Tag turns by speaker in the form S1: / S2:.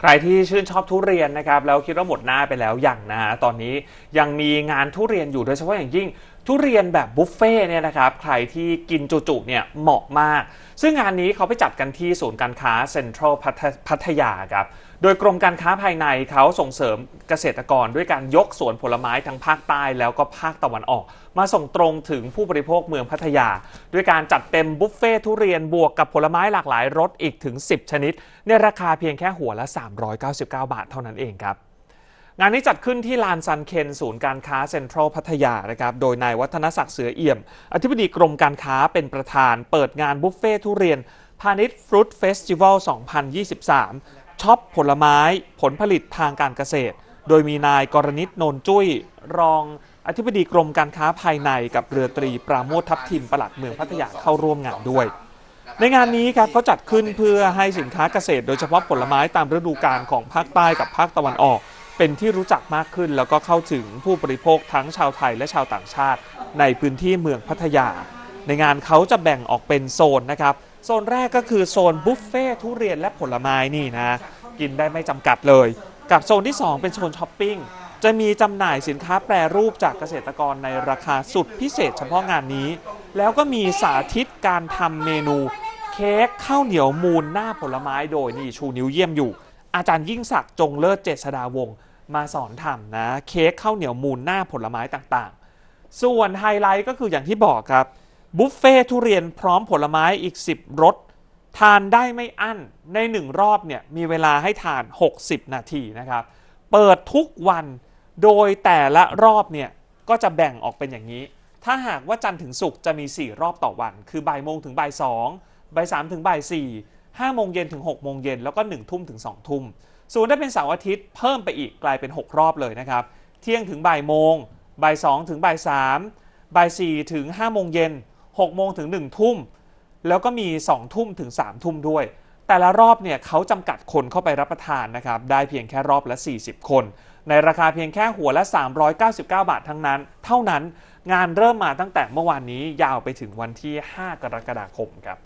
S1: ใครที่ชื่นชอบทุเรียนนะครับแล้วคิดว่าหมดหน้าไปแล้วอย่างนะฮะตอนนี้ยังมีงานทุเรียนอยู่โดยเฉพาะอย่างยิ่ง ทุเรียนแบบบุฟเฟ่ต์เนี่ยนะครับใครที่กินจุๆเนี่ยเหมาะมาก ซึ่งงานนี้เขาไปจัดกันที่ศูนย์การค้าเซ็นทรัลพัทยาครับโดยกรมการค้าภายในเขาส่งเสริมเกษตรกรด้วยการยกสวนผลไม้ทั้งภาคใต้แล้วก็ภาคตะวันออก มาส่งตรงถึงผู้บริโภคเมืองพัทยา ด้วยการจัดเต็มบุฟเฟ่ทุเรียนบวกกับผลไม้หลากหลายรสอีกถึง 10 ชนิด ในราคาเพียงแค่หัวละ 399 บาทเท่านั้นเองครับ งานนี้จัดขึ้นที่ลานซันเคนศูนย์การค้าเซ็นทรัลพัทยานะครับ โดยนายวัฒนศักดิ์เสือเอี่ยม อธิบดีกรมการค้าเป็นประธาน เปิดงานบุฟเฟ่ทุเรียน พาณิชย์ฟรุตเฟสติวัล 2023 ช็อปผลไม้ผลผลิตทางการเกษตร โดยมีนายกรณิตนนจุ้ย รองอธิบดีกรมการค้าภายในกับเรือตรีปราโมททัพทิมปลัดเมืองพัทยาเข้าร่วมงานด้วยในงานนี้ครับเขาจัดขึ้นเพื่อให้สินค้าเกษตร โดยเฉพาะผลไม้ตามฤดูกาลของภาคใต้กับภาคตะวันออก เป็นที่รู้จักมากขึ้นแล้วก็เข้าถึงผู้บริโภคทั้งชาวไทยและชาวต่างชาติ ในพื้นที่เมืองพัทยา ในงานเขาจะแบ่งออกเป็นโซนนะครับ โซนแรกก็คือโซนบุฟเฟ่ทุเรียนและผลไม้นี่นะ กินได้ไม่จำกัดเลย กับโซนที่ 2 เป็นโซนช้อปปิ้งจะมีจำหน่ายสินค้าแปรรูปจากเกษตรกรในราคาสุดพิเศษเฉพาะงานนี้ แล้วก็มีสาธิตการทำเมนู เค้กข้าวเหนียวมูลหน้าผลไม้โดยนี่ชูนิ้วเยี่ยมอยู่ อาจารย์ยิ่งศักดิ์จงเลิศเจษดาวงศ์ มาสอนทำนะเค้กข้าวเหนียวมูลหน้าผลไม้ต่างๆ ส่วนไฮไลท์ก็คืออย่างที่บอกครับบุฟเฟ่ทุเรียนพร้อมผลไม้อีก 10รสทานได้ไม่อั้นในหนึ่งรอบเนี่ยมีเวลาให้ทาน 60 นาทีนะครับ เปิดทุกวันโดยแต่ละรอบเนี่ยก็จะแบ่งออกเป็นอย่างนี้ ถ้าหากว่าจันทร์ถึงศุกร์จะมี 4 รอบต่อวัน คือบ่ายโมงถึงบ่ายสองบ่ายสามถึงบ่ายสี่ห้าโมงเย็นถึง6โมงเย็นแล้วก็1ทุ่มถึง2ทุ่ม ส่วนถ้าเป็นเสาร์อาทิตย์เพิ่มไปอีกกลายเป็น 6 รอบเลยนะครับ เที่ยงถึงบ่ายโมงบ่ายสองถึงบ่ายสามบ่ายสี่ถึง5โมงเย็น6โมงถึง1ทุ่ม แล้วก็มี 2 ทุ่มถึง 3 ทุ่มด้วย แต่ละรอบเนี่ยเขาจำกัดคนเข้าไปรับประทานนะครับ ได้เพียงแค่รอบละ 40 คน ในราคาเพียงแค่หัวละ 399 บาททั้งนั้น เท่านั้นงานเริ่มมาตั้งแต่เมื่อวานนี้ยาวไปถึงวันที่ 5 กรกฎาคมครับ